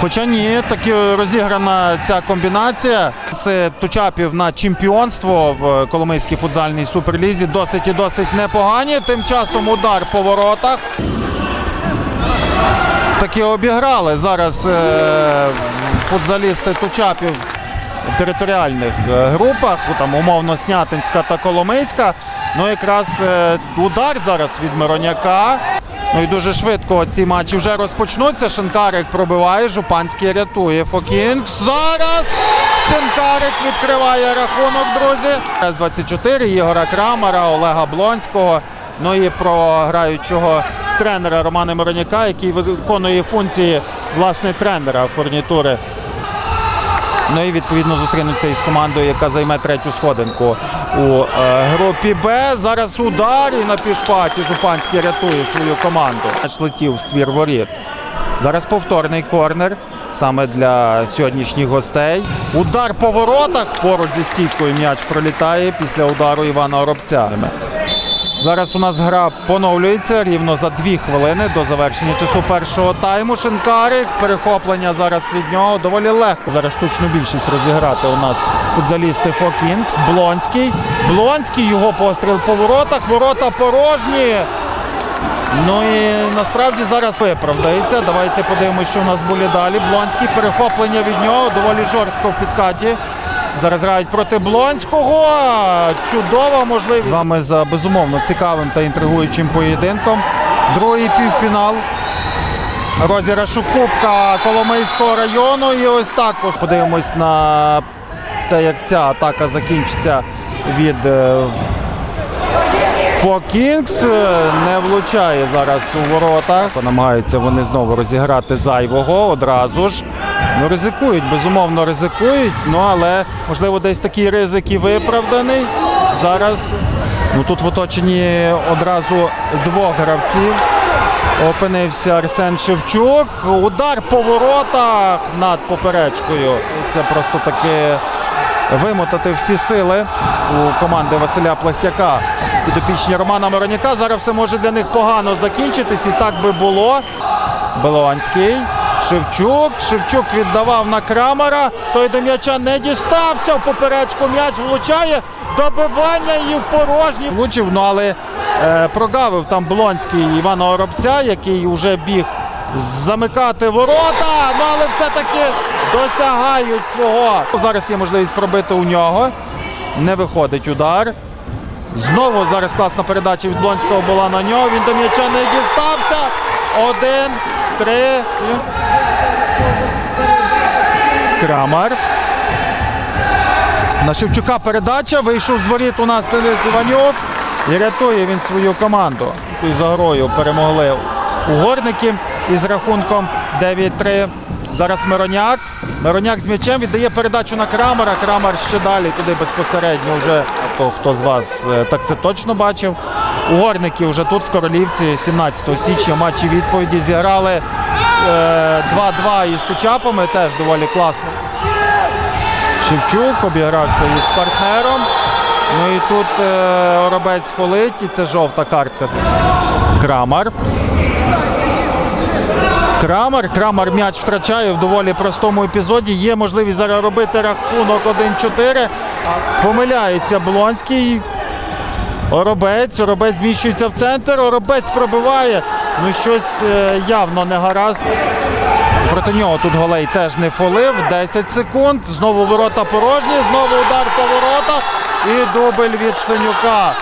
Хоча ні, таки розіграна ця комбінація з Тучапів на чемпіонство в Коломийській футзальній суперлізі. Досить і досить непогані. Тим часом удар по воротах. Таки обіграли зараз е, футзалісти Тучапів в територіальних е, групах, там умовно Снятинська та Коломийська. Ну якраз е, удар зараз від Мироняка. Ну і дуже швидко ці матчі вже розпочнуться. Шинкарик пробиває, Жупанський рятує. Фокінкс. Зараз Шинкарик відкриває рахунок, друзі. Раз 24 Ігора Крамара, Олега Блонського. Ну і про граючого тренера Романа Мироняка, який виконує функції власне тренера фурнітури. Ну і відповідно зустрінуться із командою, яка займе третю сходинку у е, групі Б. Зараз удар і на пішпаті Жупанський рятує свою команду. Летів в ствір воріт. Зараз повторний корнер саме для сьогоднішніх гостей. Удар по воротах поруч зі стійкою м'яч пролітає після удару Івана Оробця. Зараз у нас гра поновлюється рівно за дві хвилини до завершення часу першого тайму. Шинкарик. Перехоплення зараз від нього доволі легко. Зараз штучну більшість розіграти у нас футзалісти Фокінкс. Блонський. Блонський його постріл по воротах. Ворота порожні. Ну і насправді зараз виправдається. Давайте подивимося, що у нас були далі. Блонський перехоплення від нього доволі жорстко в підкаті. Зараз грають проти Блонського. Чудова можливість. З вами за безумовно цікавим та інтригуючим поєдинком. Другий півфінал. Розіграшу Кубка Коломийського району. І ось так ось подивимось на те, як ця атака закінчиться від Фокінкс е, не влучає зараз у воротах. Намагаються вони знову розіграти зайвого одразу ж. Ну, ризикують, безумовно, ризикують. Ну, але можливо десь такий ризик і виправданий. Зараз ну тут в оточенні одразу двох гравців. Опинився Арсен Шевчук. Удар по воротах над поперечкою. Це просто таки вимотати всі сили у команди Василя Плахтяка. Підопічні Романа Мироняка. Зараз все може для них погано закінчитись. І так би було. Белонський. Шевчук. Шевчук віддавав на Крамера. Той до м'яча не дістався. В поперечку м'яч влучає. Добивання і в порожній. Влучив, ну але е, прогавив там Блонський Івана Оробця, який вже біг замикати ворота. Ну але все-таки досягають свого. Зараз є можливість пробити у нього. Не виходить удар. Знову зараз класна передача від Блонського була на нього. Він до м'яча не дістався. Один, три. Крамар. На Шевчука передача. Вийшов з воріт у нас Денис Іванюк. І рятує він свою команду. І за грою перемогли угорники із рахунком 9-3. Зараз Мироняк. Мироняк з м'ячем віддає передачу на Крамера. Крамер ще далі туди безпосередньо вже. То хто з вас е, так це точно бачив. Угорники вже тут в Королівці 17 січня матчі відповіді зіграли е, 2-2 із Тучапами. Теж доволі класно. Шевчук обігрався із партнером. Ну і тут е, Оробець фолить, і це жовта картка. Крамар. Крамар. Крамар м'яч втрачає в доволі простому епізоді. Є можливість зараз робити рахунок 1-4. Помиляється Блонський. Оробець. Оробець зміщується в центр. Оробець пробиває. Ну щось е, явно не гаразд. Проти нього тут голей теж не фолив. 10 секунд. Знову ворота порожні. Знову удар по воротах. І дубль від Синюка.